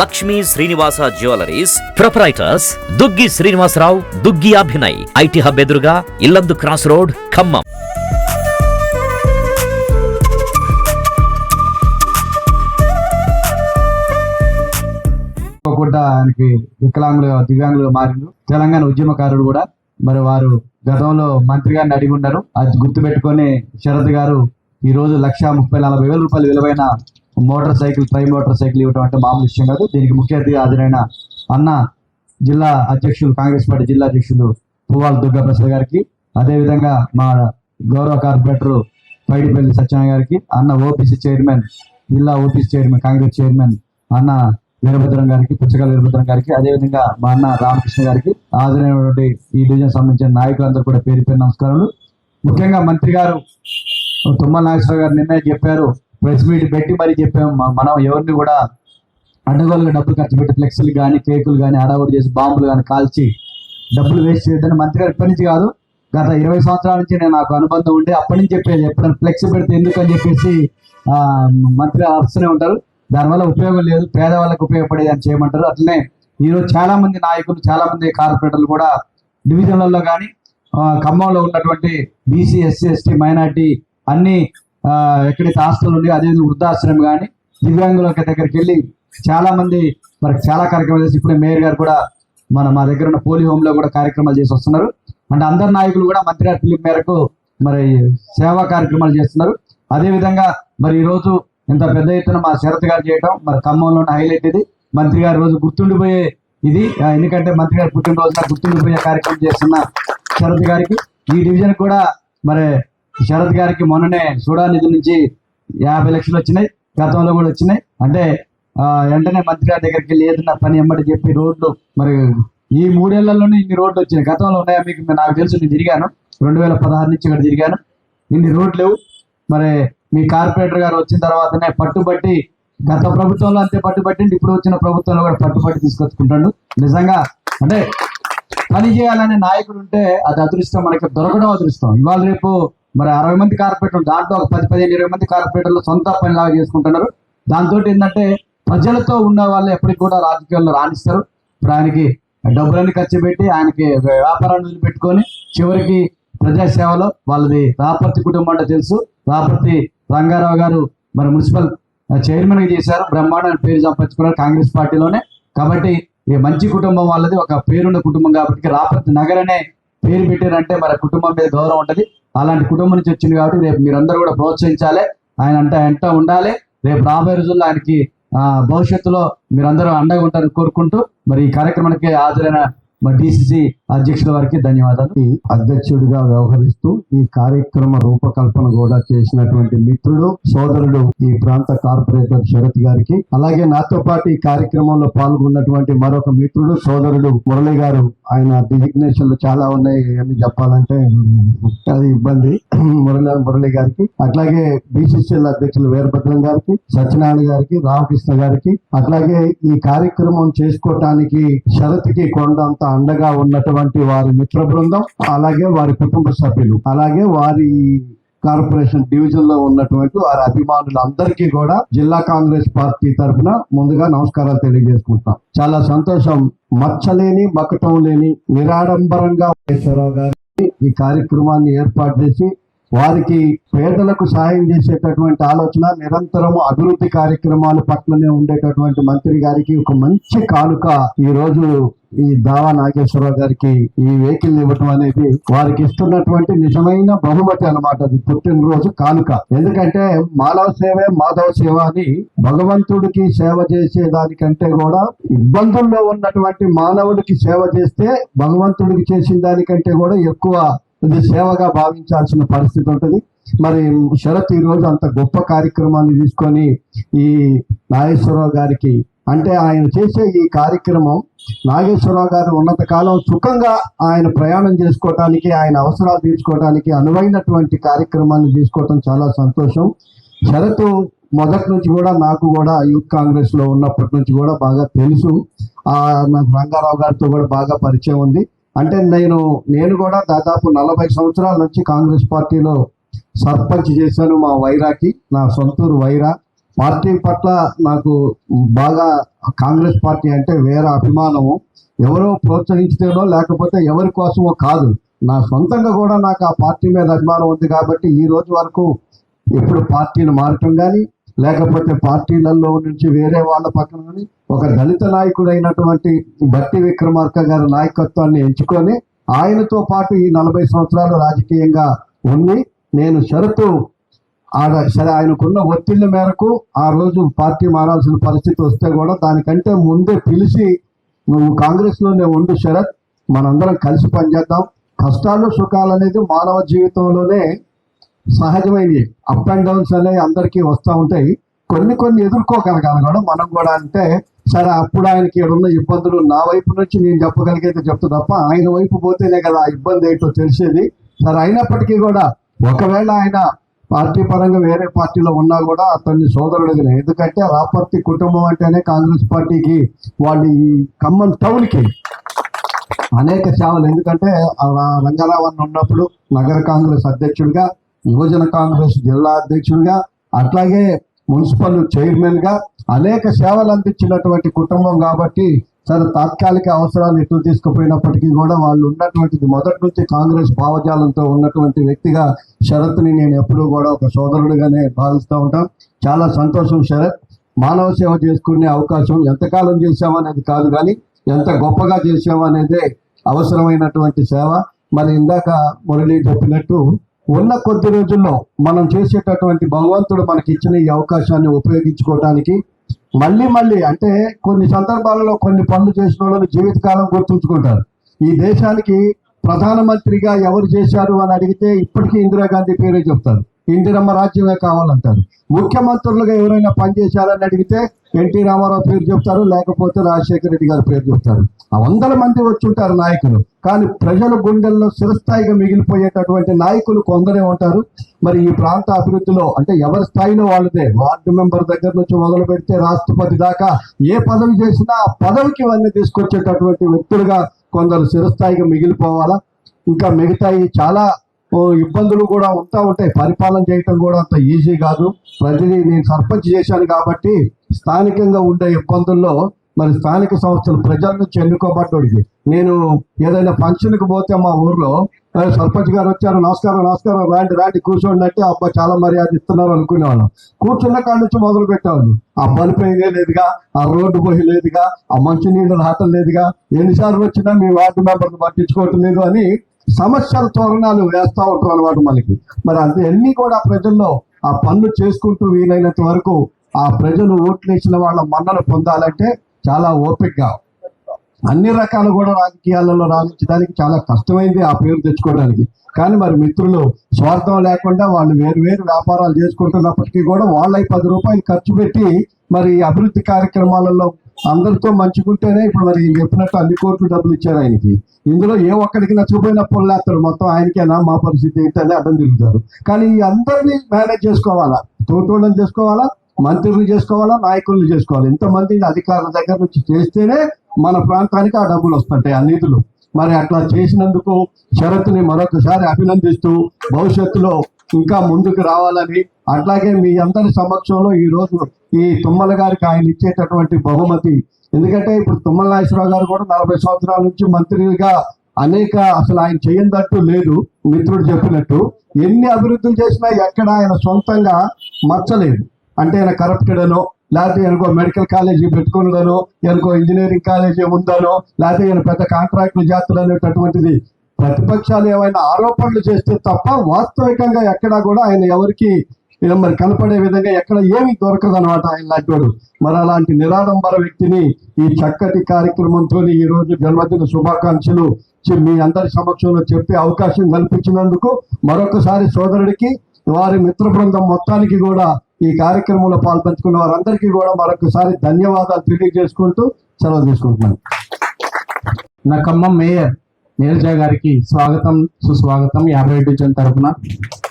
Lakshmi Srinivasa jewelleries. Proprietors Duggi Srinivasarao Duggi Abhinay. IT hub ఎదురుగా Yellandu cross road Khammam. ఆయనకి వికలాంగులు దివ్యాంగులు మారిండు. తెలంగాణ ఉద్యమకారుడు కూడా. మరి వారు గతంలో మంత్రి గారిని అడిగి ఉన్నారు. అది గుర్తుపెట్టుకొని శరత్ గారు ఈ రోజు లక్ష ముప్పై నలభై వేల రూపాయలు విలువైన motorcycle tri motorcycle ఇవ్వడం అంటే మామూలు విషయం కాదు. దీనికి ముఖ్య అతిథి హాజరైన అన్న జిల్లా అధ్యక్షులు కాంగ్రెస్ పార్టీ జిల్లా అధ్యక్షులు పువ్వాల దుర్గా ప్రసాద్ గారికి అదేవిధంగా మా గౌరవ కార్పొరేటర్ పైడిపల్లి సత్యనారాయణ గారికి అన్న ఓపీసీ చైర్మన్ జిల్లా ఓపీసీ చైర్మన్ కాంగ్రెస్ చైర్మన్ అన్న వీరభద్రం గారికి పుచ్చకాల వీరభద్రం గారికి అదేవిధంగా మా అన్న రామకృష్ణ గారికి హాజరైనటువంటి ఈ డివిజన్ సంబంధించిన నాయకులందరూ కూడా పేరు పేరు నమస్కారాలు. ముఖ్యంగా మంత్రి గారు తుమ్మల నాగేశ్వర గారు నిన్నే చెప్పారు ప్రెస్ మీట్ పెట్టి మరీ చెప్పాము మనం ఎవరిని కూడా అడ్డగోలుగా డబ్బులు ఖర్చు పెట్టి ఫ్లెక్స్లు కానీ కేకులు కానీ హడావుడి చేసి బాంబులు కానీ కాల్చి డబ్బులు వేస్ట్ చేయొద్దని మంత్రి గారు ఇప్పటి నుంచి కాదు గత ఇరవై సంవత్సరాల నుంచి నేను నాకు అనుబంధం ఉండి అప్పటి నుంచి చెప్పేది. ఎప్పుడైనా ఫ్లెక్స్ పెడితే ఎందుకని చెప్పేసి మంత్రి అరుస్తూనే ఉంటారు. దానివల్ల ఉపయోగం లేదు పేదవాళ్ళకి ఉపయోగపడేది అని చేయమంటారు. అట్లనే ఈరోజు చాలా మంది నాయకులు చాలామంది కార్పొరేటర్లు కూడా డివిజన్లలో కానీ ఖమ్మంలో ఉన్నటువంటి బీసీ ఎస్సీ ఎస్టీ మైనార్టీ అన్ని ఎక్కడైతే హాస్టల్ ఉన్నాయో అదేవిధంగా వృద్ధాశ్రమం కానీ దివ్యాంగుల దగ్గరికి వెళ్ళి చాలా మంది మరి చాలా కార్యక్రమాలు చేసి ఇప్పుడే మేయర్ గారు కూడా మన మా దగ్గర ఉన్న పోలీ హోమ్లో కూడా కార్యక్రమాలు చేసి వస్తున్నారు. అంటే అందరు నాయకులు కూడా మంత్రి గారి పిలుపు మేరకు మరి సేవా కార్యక్రమాలు చేస్తున్నారు. అదేవిధంగా మరి ఈరోజు ఇంత పెద్ద ఎత్తున మా శరత్ గారు చేయడం మరి ఖమ్మంలో హైలైట్ ఇది. మంత్రి గారి రోజు గుర్తుండిపోయే ఇది. ఎందుకంటే మంత్రి గారు పుట్టినరోజున గుర్తుండిపోయే కార్యక్రమం చేస్తున్న శరత్ గారికి. ఈ డివిజన్ కూడా మరి శరత్ గారికి మొన్ననే సూడా నిధి నుంచి యాభై లక్షలు వచ్చినాయి గతంలో కూడా వచ్చినాయి. అంటే వెంటనే మంత్రి గారి దగ్గరికి వెళ్ళి పని ఎమ్మటి చెప్పి రోడ్లు మరి ఈ మూడేళ్ళలోనే ఇన్ని రోడ్లు వచ్చినాయి. గతంలో ఉన్నాయా మీకు? నాకు తెలుసు నేను తిరిగాను. రెండు వేల పదహారు నుంచి ఇక్కడ తిరిగాను. ఇన్ని రోడ్లు లేవు. మరి మీ కార్పొరేటర్ గారు వచ్చిన తర్వాతనే పట్టుబట్టి గత ప్రభుత్వంలో అంతే పట్టుబట్టిండి ఇప్పుడు వచ్చిన ప్రభుత్వంలో కూడా పట్టుబట్టి తీసుకొచ్చుకుంటాడు. నిజంగా అంటే పని చేయాలనే నాయకుడు ఉంటే అది అదృష్టం మనకి దొరకడం అదృష్టం. ఇవాళ రేపు మరి అరవై మంది కార్పొరేటర్లు దాంట్లో ఒక పది పదిహేను ఇరవై మంది కార్పొరేటర్లు సొంత పనిలాగా చేసుకుంటున్నారు. దాంతో ఏంటంటే ప్రజలతో ఉన్న వాళ్ళు ఎప్పటికి కూడా రాజకీయాల్లో రాణిస్తారు. ఇప్పుడు ఆయనకి డబ్బులన్నీ ఖర్చు పెట్టి ఆయనకి వ్యాపారాన్ని పెట్టుకొని చివరికి ప్రజాసేవలో వాళ్ళది రాపర్తి కుటుంబం అంటే తెలుసు. రాపర్తి రంగారావు గారు మరి మున్సిపల్ చైర్మన్గా చేశారు. బ్రహ్మాండ పేరు సంపాదించుకున్నారు కాంగ్రెస్ పార్టీలోనే. కాబట్టి ఈ మంచి కుటుంబం వాళ్ళది ఒక పేరున్న కుటుంబం కాబట్టి రాపర్తి నగర్ అనే పేరు పెట్టారంటే మరి కుటుంబం మీద గౌరవం ఉంటుంది. అలాంటి కుటుంబం నుంచి వచ్చింది కాబట్టి రేపు మీరందరూ కూడా ప్రోత్సహించాలి. ఆయన అంటే ఎంట ఉండాలి. రేపు రాబోయే రోజుల్లో ఆయనకి భవిష్యత్తులో మీరందరూ అండగా ఉంటారని కోరుకుంటూ మరి ఈ కార్యక్రమానికి హాజరైన మరి డిసిసి అధ్యక్షుల వారికి ధన్యవాదాలు. అధ్యక్షుడిగా వ్యవహరిస్తూ ఈ కార్యక్రమ రూపకల్పన కూడా చేసినటువంటి మిత్రుడు సోదరుడు ఈ ప్రాంత కార్పొరేటర్ శరత్ గారికి. అలాగే నాతో పాటు ఈ కార్యక్రమంలో పాల్గొన్నటువంటి మరొక మిత్రుడు సోదరుడు మురళి గారు. ఆయన డిజిగ్నేషన్లు చాలా ఉన్నాయి అని చెప్పాలంటే అది ఇబ్బంది. మురళి మురళి గారికి. అట్లాగే బీసీసీఎల్ అధ్యక్షులు వీరభద్రం గారికి సత్యనారాయణ గారికి రామకృష్ణ గారికి. అట్లాగే ఈ కార్యక్రమం చేసుకోవటానికి శరత్కి కొండంత అండగా ఉన్నటువంటి వారి మిత్ర బృందం అలాగే వారి కుటుంబ సభ్యులు అలాగే వారి కార్పొరేషన్ డివిజన్లో ఉన్నటువంటి వారి అభిమానులందరికీ కూడా జిల్లా కాంగ్రెస్ పార్టీ తరఫున ముందుగా నమస్కారాలు తెలియజేసుకుంటాం చాలా సంతోషం. మచ్చలేని మకటం లేని నిరాడంబరంగా నాగేశ్వరరావు ఈ కార్యక్రమాన్ని ఏర్పాటు చేసి వారికి పేదలకు సహాయం చేసేటటువంటి ఆలోచన నిరంతరం అభివృద్ధి కార్యక్రమాల పట్లనే ఉండేటటువంటి మంత్రి గారికి ఒక మంచి కానుక ఈ రోజు ఈ దావా నాగేశ్వరరావు గారికి ఈ వెహికల్ ఇవ్వటం అనేది వారికి ఇస్తున్నటువంటి నిజమైన బహుమతి అన్నమాట. అది పుట్టినరోజు కానుక. ఎందుకంటే మానవ సేవే మాధవ సేవ అని భగవంతుడికి సేవ చేసే దానికంటే కూడా ఇబ్బందుల్లో ఉన్నటువంటి మానవుడికి సేవ చేస్తే భగవంతుడికి చేసిన దానికంటే కూడా ఎక్కువ ఇది సేవగా భావించాల్సిన పరిస్థితి ఉంటుంది. మరి శరత్ ఈ రోజు అంత గొప్ప కార్యక్రమాన్ని తీసుకొని ఈ నాగేశ్వరరావు గారికి అంటే ఆయన చేసే ఈ కార్యక్రమం నాగేశ్వరరావు గారు ఉన్నత కాలం సుఖంగా ఆయన ప్రయాణం చేసుకోవటానికి ఆయన అవసరాలు తీర్చుకోవడానికి అనువైనటువంటి కార్యక్రమాన్ని తీసుకోవటం చాలా సంతోషం. శరత్ మొదటి నుంచి కూడా నాకు కూడా యూత్ కాంగ్రెస్లో ఉన్నప్పటి నుంచి కూడా బాగా తెలుసు. ఆ నాకు రంగారావు గారితో కూడా బాగా పరిచయం ఉంది. అంటే నేను నేను కూడా దాదాపు నలభై సంవత్సరాల నుంచి కాంగ్రెస్ పార్టీలో సర్పంచ్ చేశాను మా వైరాకి నా సొంతూరు వైరా. పార్టీ పట్ల నాకు బాగా కాంగ్రెస్ పార్టీ అంటే వేరే అభిమానము. ఎవరో ప్రోత్సహించడమో లేకపోతే ఎవరి కోసమో కాదు. నా సొంతంగా కూడా నాకు ఆ పార్టీ మీద అభిమానం ఉంది కాబట్టి ఈ రోజు వరకు ఎప్పుడు పార్టీని మారటం కానీ లేకపోతే పార్టీలలో నుంచి వేరే వాళ్ళ పక్కన కానీ ఒక దళిత నాయకుడు అయినటువంటి భట్టి విక్రమార్క గారి నాయకత్వాన్ని ఎంచుకొని ఆయనతో పాటు ఈ నలభై సంవత్సరాలు రాజకీయంగా ఉంది. నేను షరతు ఆడ సరే ఆయనకున్న ఒత్తిళ్ళ మేరకు ఆ రోజు పార్టీ మారాల్సిన పరిస్థితి వస్తే కూడా దానికంటే ముందే పిలిచి నువ్వు కాంగ్రెస్లోనే ఉండు శరత్ మనందరం కలిసి పనిచేద్దాం. కష్టాలు సుఖాలు అనేది మానవ జీవితంలోనే సహజమైనవి. అప్ అండ్ డౌన్స్ అనేవి అందరికీ వస్తూ ఉంటాయి. కొన్ని కొన్ని ఎదుర్కోగలగాలి కూడా. మనం కూడా అంటే సరే అప్పుడు ఆయనకి ఉన్న ఇబ్బందులు నా వైపు నుంచి నేను చెప్పగలిగేది చెప్తా తప్ప ఆయన వైపు పోతేనే కదా ఆ ఇబ్బంది ఏంటో తెలిసేది. సరే అయినప్పటికీ కూడా ఒకవేళ ఆయన పార్టీ పరంగా వేరే పార్టీలో ఉన్నా కూడా అతన్ని సోదరుడుగానే ఎందుకంటే రాపర్తి కుటుంబం అంటేనే కాంగ్రెస్ పార్టీకి వాళ్ళు ఈ ఖమ్మం టౌన్కి అనేక సేవలు. ఎందుకంటే ఆ రంగారావు అన్న ఉన్నప్పుడు నగర కాంగ్రెస్ అధ్యక్షుడిగా యువజన కాంగ్రెస్ జిల్లా అధ్యక్షుడిగా అట్లాగే మున్సిపల్ చైర్మన్గా అనేక సేవలు అందించినటువంటి కుటుంబం కాబట్టి సరే తాత్కాలిక అవసరాలు ఎటు తీసుకుపోయినప్పటికీ కూడా వాళ్ళు ఉన్నటువంటిది మొదటి నుంచి కాంగ్రెస్ భావజాలంతో ఉన్నటువంటి వ్యక్తిగా శరత్ని నేను ఎప్పుడూ కూడా ఒక సోదరుడిగానే భావిస్తూ ఉంటాం. చాలా సంతోషం శరత్. మానవ సేవ చేసుకునే అవకాశం ఎంతకాలం చేసామనేది కాదు కానీ ఎంత గొప్పగా చేసామనేదే అవసరమైనటువంటి సేవ. మరి ఇందాక మురళి చెప్పినట్టు ఉన్న కొద్ది రోజుల్లో మనం చేసేటటువంటి భగవంతుడు మనకి ఇచ్చిన ఈ అవకాశాన్ని ఉపయోగించుకోవడానికి మళ్ళీ మళ్ళీ అంటే కొన్ని సందర్భాలలో కొన్ని పనులు చేసిన వాళ్ళని జీవితకాలం గుర్తుంచుకుంటారు. ఈ దేశానికి ప్రధానమంత్రిగా ఎవరు చేశారు అని అడిగితే ఇప్పటికీ ఇందిరాగాంధీ పేరే చెప్తారు. ఇందిరమ్మ రాజ్యమే కావాలంటారు. ముఖ్యమంత్రులుగా ఎవరైనా పనిచేశారని అడిగితే ఎన్టీ రామారావు పేరు చెప్తారు లేకపోతే రాజశేఖర రెడ్డి గారి పేరు చెప్తారు. ఆ వందల మంది వచ్చి ఉంటారు నాయకులు. కానీ ప్రజల గుండెల్లో చిరస్థాయిగా మిగిలిపోయేటటువంటి నాయకులు కొందరే ఉంటారు. మరి ఈ ప్రాంత అభివృద్ధిలో అంటే ఎవరి స్థాయిలో వాళ్ళదే? వార్డు మెంబర్ దగ్గర నుంచి మొదలు పెడితే రాష్ట్రపతి దాకా ఏ పదవి చేసినా ఆ పదవికి ఇవన్నీ తీసుకొచ్చేటటువంటి వ్యక్తులుగా కొందరు చిరస్థాయిగా మిగిలిపోవాలా? ఇంకా మిగతాయి చాలా ఇబ్బందులు కూడా ఉంటా ఉంటాయి. పరిపాలన చేయటం కూడా అంత ఈజీ కాదు. ప్రతిదీ నేను సర్పంచ్ చేశాను కాబట్టి స్థానికంగా ఉండే ఇబ్బందుల్లో మరి స్థానిక సంస్థలు ప్రజల నుంచి ఎన్నుకోబడ్డోడికి నేను ఏదైనా ఫంక్షన్కి పోతే మా ఊర్లో సర్పంచ్ గారు వచ్చారు నమస్కారం నమస్కారం రాండి రాండి కూర్చోండి అంటే అబ్బా చాలా మర్యాద ఇస్తున్నారు అనుకునేవాళ్ళం. కూర్చున్న కాడ నుంచి మొదలు పెట్టేవాళ్ళు. ఆ బల్బ్ లేదుగా ఆ రోడ్డు పోయి లేదుగా ఆ మంచినీళ్ళు రావటం లేదుగా ఎన్నిసార్లు వచ్చినా మీ వార్డు మెంబర్ని పట్టించుకోవటం లేదు అని సమస్యల తోరణాలు వేస్తూ ఉంటారు అనమాట మనకి. మరి అంత కూడా ప్రజల్లో ఆ పనులు చేసుకుంటూ వీలైనంత వరకు ఆ ప్రజలు ఓట్లేసిన వాళ్ళ మన్నలు పొందాలంటే చాలా ఓపికగా అన్ని రకాలు కూడా రాజకీయాలలో రాణించడానికి చాలా కష్టమైంది ఆ పేరు తెచ్చుకోవడానికి. కానీ మరి మిత్రులు స్వార్థం లేకుండా వాళ్ళు వేరు వేరు వ్యాపారాలు చేసుకుంటున్నప్పటికీ కూడా వాళ్ళకి పది రూపాయలు ఖర్చు పెట్టి మరి అభివృద్ధి కార్యక్రమాలలో అందరితో మంచుకుంటేనే ఇప్పుడు మరి చెప్పినట్టు అన్ని కోట్లు డబ్బులు ఇచ్చారు ఆయనకి. ఇందులో ఏ ఒక్కడికి నచ్చకపోయినా పొల్లేస్తారు మొత్తం ఆయనకేనా? మా పరిస్థితి ఏంటని అడ్డం తిరుగుతారు. కానీ అందరినీ మేనేజ్ చేసుకోవాలా? తోటోళ్ళని చేసుకోవాలా? మంత్రులు చేసుకోవాలా? నాయకులను చేసుకోవాలి? ఇంతమంది అధికారుల దగ్గర నుంచి చేస్తేనే మన ప్రాంతానికి ఆ డబ్బులు వస్తుంటాయి ఆ నిధులు. మరి అట్లా చేసినందుకు షరతుని మరొకసారి అభినందిస్తూ భవిష్యత్తులో ఇంకా ముందుకు రావాలని అట్లాగే మీ అందరి సమక్షంలో ఈ రోజు ఈ తుమ్మల గారికి ఆయన ఇచ్చేటటువంటి బహుమతి. ఎందుకంటే ఇప్పుడు తుమ్మల నాగేశ్వరరావు గారు కూడా నలభై సంవత్సరాల నుంచి మంత్రిగా అనేక అసలు ఆయన చేయందట్టు లేదు మిత్రుడు చెప్పినట్టు. ఎన్ని అభివృద్ధులు చేసినా ఎక్కడ ఆయన సొంతంగా మచ్చలేదు. అంటే ఆయన కరప్టెడ్ అనో లేకపోతే ఎనుకో మెడికల్ కాలేజీ పెట్టుకున్నదనో ఎనుకో ఇంజనీరింగ్ కాలేజీ ఉందనో లేకపోతే ఈయన పెద్ద కాంట్రాక్టులు చేస్తారు అనేటటువంటిది ప్రతిపక్షాలు ఏమైనా ఆరోపణలు చేస్తే తప్ప వాస్తవికంగా ఎక్కడా కూడా ఆయన ఎవరికి మరి కనపడే విధంగా ఎక్కడ ఏమీ దొరకదు అనమాట ఆయన లాంటి మరి అలాంటి నిరాడంబర వ్యక్తిని ఈ చక్కటి కార్యక్రమంతో ఈ రోజు జన్మదిన శుభాకాంక్షలు మీ అందరి సమక్షంలో చెప్పే అవకాశం కల్పించినందుకు మరొకసారి సోదరుడికి వారి మిత్ర బృందం మొత్తానికి కూడా ఈ కార్యక్రమంలో పాల్పంచుకున్న వారందరికీ కూడా మరొకసారి ధన్యవాదాలు తెలియజేసుకుంటూ సెలవు తీసుకుంటున్నాను. నా ఖమ్మం మేయర్ నీరజ గారికి స్వాగతం సుస్వాగతం. యాభై డివిజన్ తరఫున.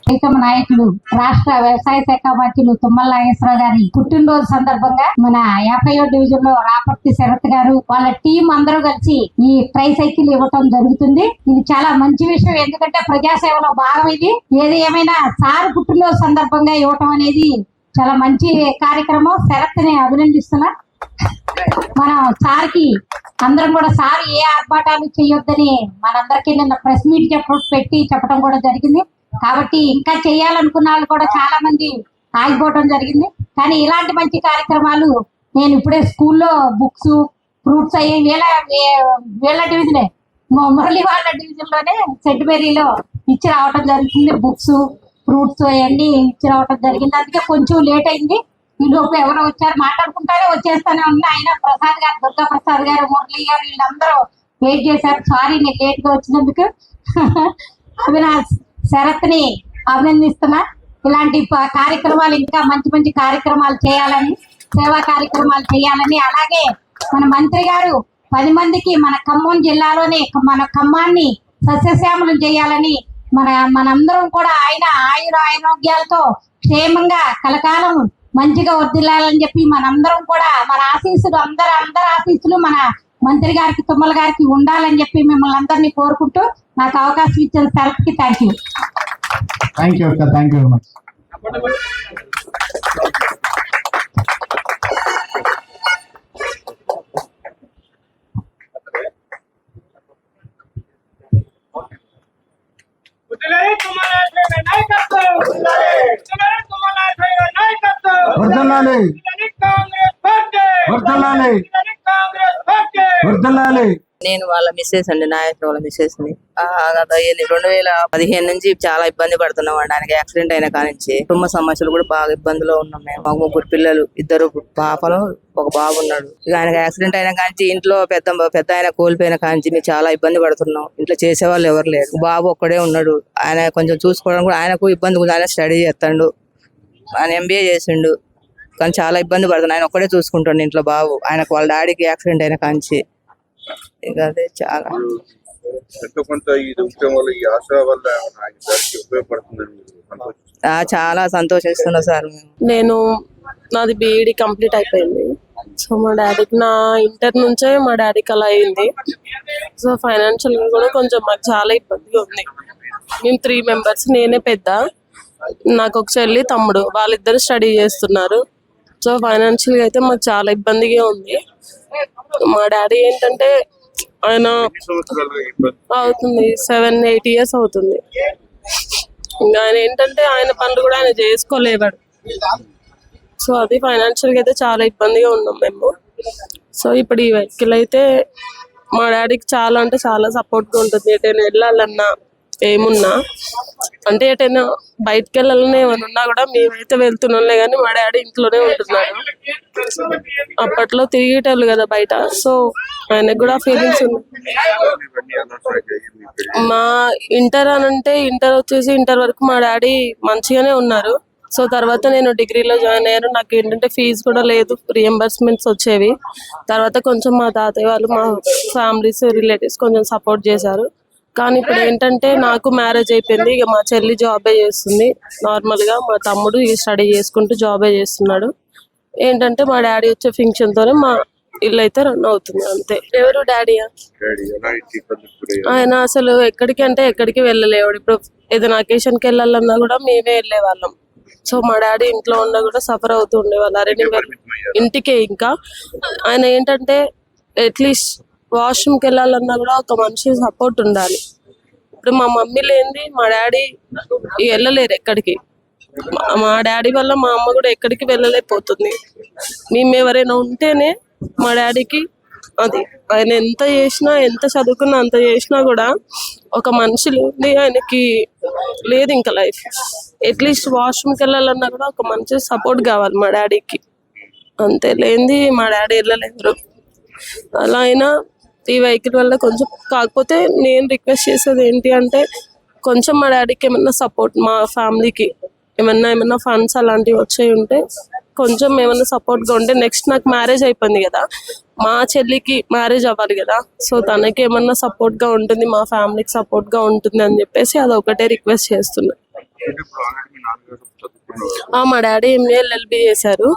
ప్రీతమ నాయకులు రాష్ట్ర వ్యవసాయ శాఖ మంత్రులు తుమ్మల నాగేశ్వరరావు గారి పుట్టినరోజు సందర్భంగా మన యాభై డివిజన్లో రాపర్తి శరత్ గారు వాళ్ళ టీం అందరూ కలిసి ఈ ట్రై సైకిల్ ఇవ్వటం జరుగుతుంది. ఇది చాలా మంచి విషయం. ఎందుకంటే ప్రజాసేవలో భాగం ఇది. ఏది ఏమైనా సార్ పుట్టినరోజు సందర్భంగా ఇవ్వటం అనేది చాలా మంచి కార్యక్రమం. శరత్ని అభినందిస్తున్నా. మనం సార్కి అందరం కూడా సార్ ఏ ఆర్భాటాలు చేయొద్దని మనందరికీ నిన్న ప్రెస్ మీట్ చెప్ప పెట్టి చెప్పడం కూడా జరిగింది. కాబట్టి ఇంకా చేయాలనుకున్న వాళ్ళు కూడా చాలా మంది ఆగిపోవడం జరిగింది. కానీ ఇలాంటి మంచి కార్యక్రమాలు నేను ఇప్పుడే స్కూల్లో బుక్స్ ఫ్రూట్స్ అయ్యి వీళ్ళ వేల వీళ్ళ డివిజనే మురళి వాళ్ళ డివిజన్లోనే ఇచ్చి రావటం జరుగుతుంది. బుక్స్ ఫ్రూట్స్ అవన్నీ ఇచ్చి రావడం జరిగింది. అందుకే కొంచెం లేట్ అయింది. ఈలోపు ఎవరో వచ్చారు మాట్లాడుకుంటారే వచ్చేస్తానే ఉంది. ఆయన ప్రసాద్ గారు దుర్గా ప్రసాద్ గారు మురళి గారు వీళ్ళందరూ వెయిట్ చేశారు. సారీ నేను లేట్గా వచ్చినందుకు. అవినాష్ శరత్ని అభినందిస్తున్నా. ఇలాంటి కార్యక్రమాలు ఇంకా మంచి మంచి కార్యక్రమాలు చేయాలని సేవా కార్యక్రమాలు చేయాలని. అలాగే మన మంత్రి గారు పది మందికి మన ఖమ్మం జిల్లాలోనే మన ఖమ్మాన్ని సస్యశ్యామలం చేయాలని మన మనందరం కూడా ఆయన ఆయుర ఆరోగ్యాలతో క్షేమంగా కలకాలం మంచిగా వర్దిల్లాలని చెప్పి మనందరం కూడా మన ఆశీస్సులు అందరు అందరి ఆశీస్సులు మన మంత్రి గారికి తుమ్మల గారికి ఉండాలని చెప్పి మిమ్మల్ని అందరినీ కోరుకుంటూ నాకు అవకాశం ఇచ్చిన సెలవుకి thank you thank you thank you very much నాయకత్వం వర్ధల్లాలి గుర్తులేదు నేను వాళ్ళ మిస్సెస్ అండి నాయకుడు వాళ్ళ మిస్సెస్ని. రెండు వేల పదిహేను నుంచి చాలా ఇబ్బంది పడుతున్నాం అండి. ఆయనకి యాక్సిడెంట్ అయిన కానించి కుటుంబ సమస్యలు కూడా బాగా ఇబ్బందిలో ఉన్నాం మేము. మాకు ముగ్గురు పిల్లలు ఇద్దరు పాపలు ఒక బాబు ఉన్నాడు. ఇక ఆయనకి యాక్సిడెంట్ అయిన కానించి ఇంట్లో పెద్ద పెద్ద ఆయన కోల్పోయిన కానించి మేము చాలా ఇబ్బంది పడుతున్నాం. ఇంట్లో చేసేవాళ్ళు ఎవరు లేరు. బాబు ఒక్కడే ఉన్నాడు. ఆయన కొంచెం చూసుకోవడం కూడా ఆయనకు ఇబ్బంది కూడా ఆయన స్టడీ చేస్తాడు. ఆయన ఎంబీఏ చేసిండు. కానీ చాలా ఇబ్బంది పడుతున్నాడు ఆయన ఒక్కడే చూసుకుంటాడు ఇంట్లో బాబు. ఆయనకు వాళ్ళ డాడీకి యాక్సిడెంట్ అయిన కాంచి. ఇక అదే చాలా. చాలా సంతోషిస్తున్నా సార్ నేను నాది బీఈడి కంప్లీట్ అయిపోయింది. సో మా డాడీకి నా ఇంటర్ నుంచే మా డాడీకి అలా అయింది. సో ఫైనాన్షియల్గా కూడా కొంచెం మాకు చాలా ఇబ్బందిగా ఉంది. మేము త్రీ మెంబర్స్ నేనే పెద్ద. నాకు ఒక చెల్లి తమ్ముడు. వాళ్ళిద్దరు స్టడీ చేస్తున్నారు. సో ఫైనాన్షియల్గా అయితే మాకు చాలా ఇబ్బందిగా ఉంది. మా డాడీ ఏంటంటే ఆయన అవుతుంది సెవెన్ ఎయిట్ ఇయర్స్ అవుతుంది. ఇంకా ఆయన ఏంటంటే ఆయన పనులు కూడా ఆయన చేసుకోలేవాడు. సో అది ఫైనాన్షియల్గా అయితే చాలా ఇబ్బందిగా ఉన్నాం మేము. సో ఇప్పుడు ఈ వెహికల్ అయితే మా డాడీకి చాలా అంటే చాలా సపోర్ట్గా ఉంటుంది. ఎటైనా వెళ్ళాలన్నా ఏమున్నా? అంటే ఎటైనా బయటకు వెళ్ళాలన్నా ఏమైనా ఉన్నా కూడా మేమైతే వెళ్తున్నాంలే కానీ మా డాడీ ఇంట్లోనే ఉంటున్నాడు. అప్పట్లో తిరిగేటోళ్ళు కదా బయట. సో ఆయనకు కూడా ఫీలింగ్స్ ఉన్నాయి. మా ఇంటర్ అని అంటే ఇంటర్ వచ్చేసి ఇంటర్ వరకు మా డాడీ మంచిగానే ఉన్నారు. సో తర్వాత నేను డిగ్రీలో జాయిన్ అయ్యాను. నాకు ఏంటంటే ఫీజు కూడా లేదు రియంబర్స్మెంట్స్ వచ్చేవి. తర్వాత కొంచెం మా తాతయ్య వాళ్ళు మా ఫ్యామిలీస్ రిలేటివ్స్ కొంచెం సపోర్ట్ చేశారు. కానీ ఇప్పుడు ఏంటంటే నాకు మ్యారేజ్ అయిపోయింది. ఇక మా చెల్లి జాబే చేస్తుంది. నార్మల్గా మా తమ్ముడు ఈ స్టడీ చేసుకుంటూ జాబే చేస్తున్నాడు. ఏంటంటే మా డాడీ వచ్చే ఫంక్షన్ తోనే మా ఇల్లు అయితే రన్ అవుతుంది అంతే. ఎవరు డాడీయా? ఆయన అసలు ఎక్కడికి అంటే ఎక్కడికి వెళ్ళలేవాడు. ఇప్పుడు ఏదైనా అకేషన్కి వెళ్ళాలన్నా కూడా మేమే వెళ్ళేవాళ్ళం. సో మా డాడీ ఇంట్లో ఉన్నా కూడా సఫర్ అవుతూ ఉండేవాళ్ళు. అరే. ఇంటికే ఇంకా. ఆయన ఏంటంటే అట్లీస్ట్ వాష్రూమ్కి వెళ్ళాలన్నా కూడా ఒక మనిషి సపోర్ట్ ఉండాలి. ఇప్పుడు మా మమ్మీ లేనిది మా డాడీ వెళ్ళలేరు ఎక్కడికి. మా- డాడీ వల్ల మా అమ్మ కూడా ఎక్కడికి వెళ్ళలేకపోతుంది. మేము ఎవరైనా ఉంటేనే మా డాడీకి అది ఆయన ఎంత చేసినా ఎంత చదువుకున్నా అంత చేసినా కూడా ఒక మనిషి లేని ఆయనకి లేదు ఇంకా లైఫ్ అట్లీస్ట్ వాష్రూమ్కి వెళ్ళాలన్నా కూడా ఒక మంచి సపోర్ట్ కావాలి మా డాడీకి. అంతే లేనిది మా డాడీ వెళ్ళలేరు. అలా అయినా ఈ వెహికల్ వల్ల కొంచెం కాకపోతే నేను రిక్వెస్ట్ చేసేది ఏంటి అంటే కొంచెం మా డాడీకి ఏమన్నా సపోర్ట్ మా ఫ్యామిలీకి ఏమన్నా ఏమన్నా ఫండ్స్ అలాంటివి వచ్చాయి ఉంటే కొంచెం ఏమన్నా సపోర్ట్గా ఉంటే నెక్స్ట్ నాకు మ్యారేజ్ అయిపోయింది కదా మా చెల్లికి మ్యారేజ్ అవ్వాలి కదా సో తనకి ఏమన్నా సపోర్ట్గా ఉంటుంది మా ఫ్యామిలీకి సపోర్ట్గా ఉంటుంది అని చెప్పేసి అది ఒకటే రిక్వెస్ట్ చేస్తున్నా. ఆ, మా డాడీ ఎంఏ ఎల్ఎల్బి చేశారు.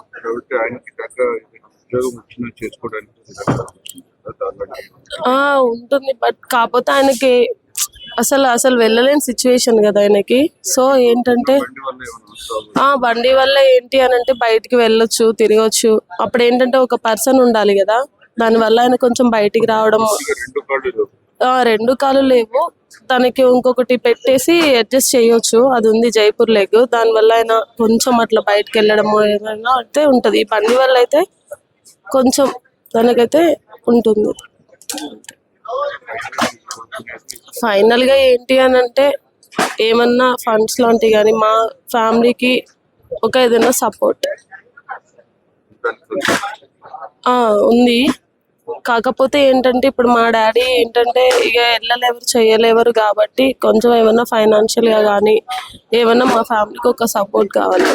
ఆ ఉంటుంది. బట్ కాకపోతే ఆయనకి అసలు అసలు వెళ్ళలేని సిచ్యువేషన్ కదా ఆయనకి. సో ఏంటంటే ఆ బండి వల్ల ఏంటి అని అంటే బయటికి వెళ్ళొచ్చు తిరగచ్చు. అప్పుడు ఏంటంటే ఒక పర్సన్ ఉండాలి కదా. దానివల్ల ఆయన కొంచెం బయటికి రావడం రెండు కాలు లేవు. ఆ, రెండు లేవు. తనకి ఇంకొకటి పెట్టేసి అడ్జస్ట్ చేయొచ్చు. అది ఉంది జైపూర్ లెగ్. దానివల్ల ఆయన కొంచెం అట్లా బయటకు వెళ్ళడము ఏమైనా అయితే ఉంటుంది. ఈ బండి వల్ల అయితే కొంచెం తనకైతే ఉంటుంది. ఫైనల్గా ఏంటి అని అంటే ఏమన్నా ఫండ్స్ లాంటివి కానీ మా ఫ్యామిలీకి ఒక ఏదైనా సపోర్ట్. ఉంది. కాకపోతే ఏంటంటే ఇప్పుడు మా డాడీ ఏంటంటే ఇక వెళ్ళలేవరు చేయలేవరు కాబట్టి కొంచెం ఏమన్నా ఫైనాన్షియల్గా కానీ ఏమన్నా మా ఫ్యామిలీకి ఒక సపోర్ట్ కావాలి.